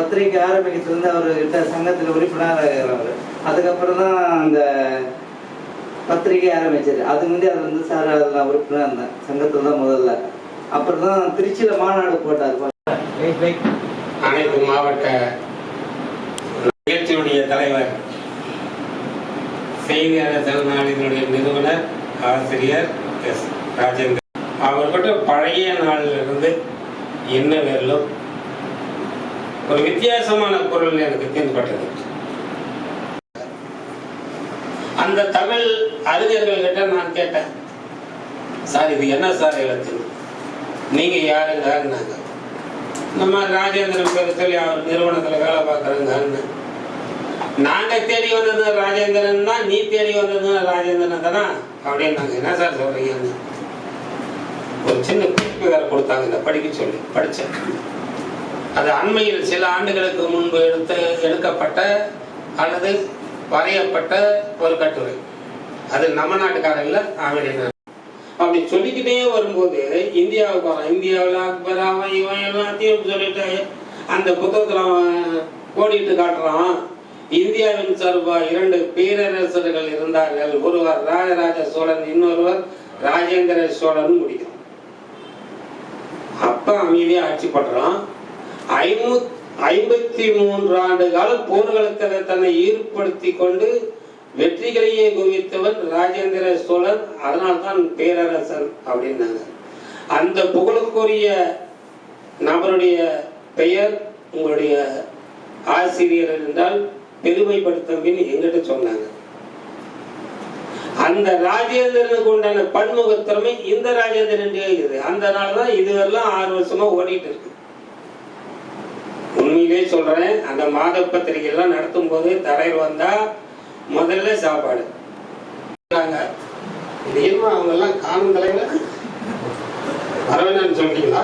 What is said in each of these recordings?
பத்திரிக்கை ஆரம்பிக்கிறதுலேருந்து அவர்கிட்ட சங்கத்தில் உறுப்பினராக இருக்கிறவர் அதுக்கப்புறம் தான் அந்த பத்திரிக்கை ஆரம்பிச்சாரு. அதுக்கு முந்தைய அது வந்து சார் அதில் நான் உறுப்பினர் இருந்தேன் சங்கத்தில் தான் முதல்ல. அப்புறம் தான் திருச்சியில் மாநாடு போட்டார். அனைத்து மாவட்ட நிகழ்ச்சியுடைய தலைவர் செய்தியாளர் திறனாளிகளுடைய நிறுவனர் ஆசிரியர் எஸ். ராஜேந்திரன். அவர்கிட்ட பழைய நாளில் இருந்து என்ன வரலும் ஒரு வித்தியாசமான குரல் எனக்கு தென்பட்டது அந்த தமிழ் அறிஞர்கள் கிட்ட நான் கேட்டேன் சார் இது என்ன சார் எழுத்து? நீங்க யாருங்கன்னாங்க நம்ம ராஜேந்திரன் பேர் சொல்லி அவர் நிறுவனத்துல வேலை பார்க்குறேங்க நாங்க தேடி வந்தது ராஜேந்திரன் தான் நீ தேடி வந்தது ராஜேந்திரன் தானா? அப்படின்னு என்ன சார் சொல்றீங்கன்னு? ஒரு சின்ன குறிப்பு வேற கொடுத்தாங்க இந்த படிக்க சொல்லி படிச்சேன். அது அண்மையில் சில ஆண்டுகளுக்கு முன்பு எடுத்து எடுக்கப்பட்ட அல்லது வரையப்பட்ட ஒரு கட்டுரை. அது நம்ம நாட்டுக்காரர் இல்லை அப்படி சொல்லிக்கிட்டே வரும்போது இந்தியாவுக்கு வரான். இந்தியாவில் அக்பர் அவன் இவன் எல்லாத்தையும் சொல்லிட்டு அந்த புத்தகத்தில் அவன் கோடிட்டு காட்டுறான். இந்தியாவின் சார்பாக இரண்டு பேரரசர்கள் இருந்தார்கள். ஒருவர் ராஜராஜ சோழன் இன்னொருவர் ராஜேந்திர சோழன் முடிக்கிறான். அப்ப அமைதியா ஆட்சி பண்றான். ஐநூ ஐம்பத்தி மூன்று ஆண்டு கால போர்களுக்கு தன்னை ஈடுபடுத்தி கொண்டு வெற்றிகளையே குவித்தவன் ராஜேந்திர சோழன். அதனால்தான் பேரரசன் அப்படின்னாங்க. அந்த புகழுக்குரிய நபருடைய பெயர் உங்களுடைய ஆசிரியர் என்றால் பெருமைப்படுத்தவின் எங்கிட்ட சொன்னாங்க. அந்த ராஜேந்திரனுக்கு உண்டான பன்முகத்திறமை இந்த ராஜேந்திரன் இருக்குது. அந்த நாள் தான் இதுவெல்லாம் ஆறு வருஷமா ஓடிட்டு இருக்கு. உண்மையிலே சொல்றேன் அந்த மாத பத்திரிகை எல்லாம் நடத்தும் போது தலைவர் வந்தா முதல்ல சாப்பாடு. இது என்ன அவங்க எல்லாம் காணும் தலைவர்? வரவேணான்னு சொல்லிட்டீங்களா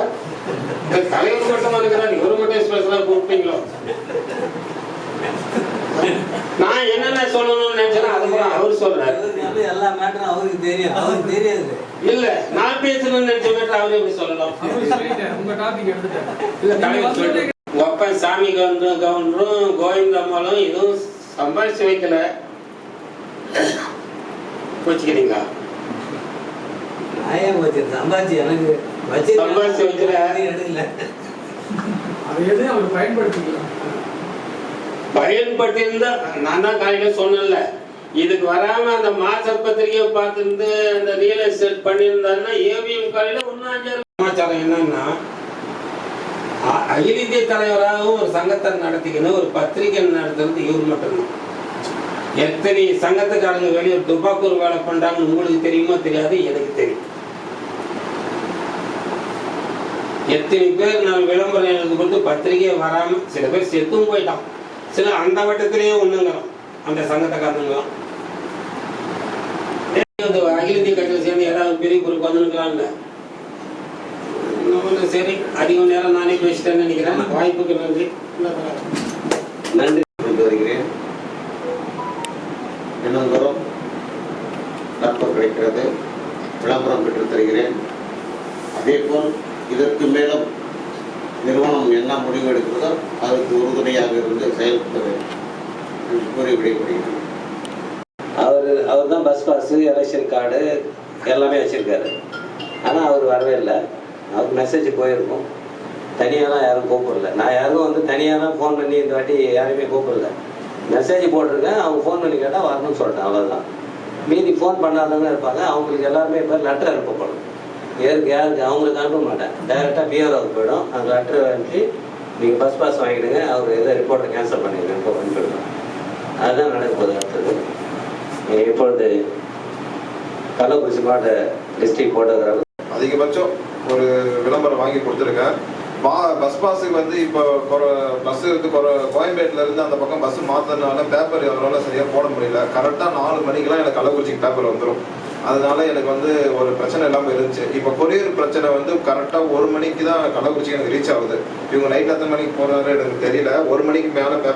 இந்த தலைவர் மட்டும் இருக்கிறார் இவரு மட்டும் ஸ்பெஷலா கூப்பிட்டீங்களோ? நான் என்னென்ன சொல்லணும்னு நினைச்சேன்னா அது கூட அவர் சொல்றாரு. எல்லா மேட்டரும் அவருக்கு தெரியும். அவருக்கு தெரியாது. இல்ல நான் பேசணும்னு நினைச்ச மட்டும் அவரே எப்படி சொல்லலாம் உங்க டாபிக் எடுத்துட்டேன் இல்ல தலைவர் சொல்லிட்டு உங்க அப்பா சாமி கவுண்டரும் கவுண்டரும் கோவிந்தம்மாளும் எதுவும் சம்பாதிச்சு வைக்கல. வச்சுக்கிறீங்களா நான் ஏன் வச்சு சம்பாதிச்சு எனக்கு வச்சு சம்பாதிச்சு வைக்கல. எடுக்கல. அதை எதையும் அவர் பயன்படுத்திக்கலாம் பயன்பட்டிருந்தா நான் தான் காலையில சொன்னேன்ல. இதுக்கு வராம அந்த மாச பத்திரிகையை பார்த்துருந்து அந்த ரியல் எஸ்டேட் பண்ணியிருந்தாருன்னா ஏவிஎம் காலையில ஒன்னும் அஞ்சாறு சமாச்சாரம் என்னன்னா அகில இந்திய தலைவராகவும் ஒரு சங்கத்தை நடத்திக்கணும் ஒரு பத்திரிகை நடத்துறது இவர் மட்டும்தான். எத்தனை சங்கத்துக்காரங்க வெளியே துப்பாக்கூர் வேலை பண்றாங்கன்னு உங்களுக்கு தெரியுமா தெரியாது? எனக்கு தெரியும். எத்தனை பேர் நான் விளம்பரம் எழுதி கொடுத்து பத்திரிகையை வராம சில பேர் செத்தும் போயிட்டான். சில அந்த வட்டத்திலேயே ஒண்ணுங்கிறோம் அந்த சங்கத்தைக்காரங்களாம் அகில இந்திய கட்சியில் சேர்ந்து ஏதாவது பெரிய பொறுப்பு வந்துருக்கலாம்ல. நம்ம சரி. அதிக நேரம் நானே பேசிட்டேன்னு நினைக்கிறேன். வாய்ப்புக்கு நன்றி. நன்றி. கொண்டு வருகிறேன். தினந்தோறும் நட்பு கிடைக்கிறது. விளம்பரம் பெற்று தருகிறேன். அதேபோல் இதற்கு மேலும் நிறுவனம் என்ன முடிவு எடுக்கிறதோ அதற்கு உறுதுணையாக இருந்து செயல்படுவேன் என்று கூறி விடைபெறுகிறேன். அவர் அவர் தான் பஸ் பாஸு எலெக்ஷன் கார்டு எல்லாமே வச்சுருக்காரு. ஆனால் அவர் வரவே இல்லை. அவருக்கு மெசேஜ் போயிருக்கும். தனியாலாம் யாரும் கூப்பிடல. நான் யாரும் வந்து தனியாலாம் ஃபோன் பண்ணி இந்த வாட்டி யாருமே கூப்பிடல. மெசேஜ் போட்டிருக்கேன். அவங்க ஃபோன் பண்ணி கேட்டால் வரணும்னு சொல்லிட்டேன். அவ்வளோதான் மீதி ஃபோன் பண்ணாதவங்க இருப்பாங்க. அவங்களுக்கு எல்லாருமே இப்போ லெட்டர் அனுப்பப்படும். யாருக்கு யாருக்கு? அவங்களுக்கு அனுப்ப மாட்டேன். டைரெக்டாக பிஆர்ஓக்கு போயிடும். அந்த லெட்டர் அனுப்பி நீங்கள் பஸ் பாஸ் வாங்கிடுங்க. அவர் எதோ ரிப்போர்ட்டை கேன்சல் பண்ணிடுங்க. அனுப்பிவிடுவேன் அதுதான் நடக்க போகுது அடுத்தது. இப்பொழுது கள்ளக்குறிச்சி மாவட்ட டிஸ்ட்ரிக்ட் ஃபோட்டோகிராஃபர் அதிகபட்சம் ஒரு விளம்பரம் வாங்கி கொடுத்துருக்கேன். பா பஸ் பாஸுக்கு வந்து இப்போ பஸ் வந்து கோயம்பேட்டில் இருந்து அந்த பக்கம் பஸ் மாத்தினால பேப்பர் அவரால் சரியாக போட முடியல. கரெக்டாக நாலு மணிக்கெலாம் எனக்கு கள்ளக்குறிச்சிக்கு பேப்பர் வந்துடும் அதனால எனக்கு வந்து ஒரு பிரச்சனை இல்லாமல் இருந்துச்சு. இப்போ கொரியர் பிரச்சனை வந்து கரெக்டாக ஒரு மணிக்கு தான் கள்ளக்குறிச்சிக்கு எனக்கு ரீச் ஆகுது. இவங்க நைட் எத்தனை மணிக்கு போகிறாரு எனக்கு தெரியல. ஒரு மணிக்கு மேலே பேப்பர்